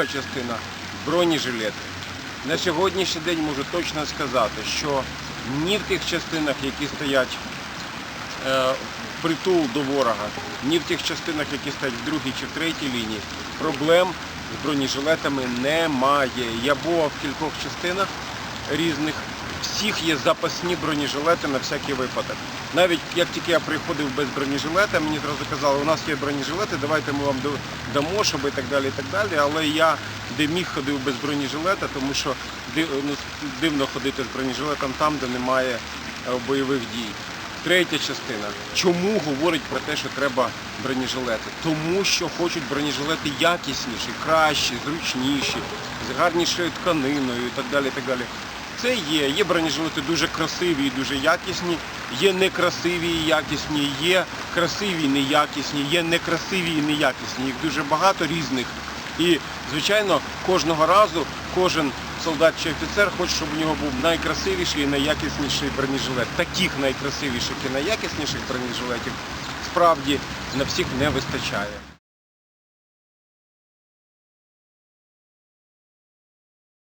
частина бронежилети. На сьогоднішній день можу точно сказати, що ні в тих частинах, які стоять е, притул до ворога, ні в тих частинах, які стоять в другій чи в третій лінії, проблем з бронежилетами немає. Я був в кількох частинах різних. Всіх є запасні бронежилети на всякий випадок. Навіть як тільки я приходив без бронежилета, мені зразу казали, у нас є бронежилети, давайте ми вам дамо, щоб і так далі. і так далі. Але я де міг ходив без бронежилета, тому що ну, дивно ходити з бронежилетом там, де немає е, бойових дій. Третя частина. Чому говорить про те, що треба бронежилети? Тому що хочуть бронежилети якісніші, кращі, зручніші, з гарнішою тканиною і так далі. і так далі. Це є. Є бронежилети дуже красиві і дуже якісні, є некрасиві і якісні, є красиві і неякісні, є некрасиві і неякісні. Їх дуже багато різних. І, звичайно, кожного разу кожен солдат чи офіцер хоче, щоб у нього був найкрасивіший і найякісніший бронежилет. Таких найкрасивіших і найякісніших бронежилетів справді на всіх не вистачає.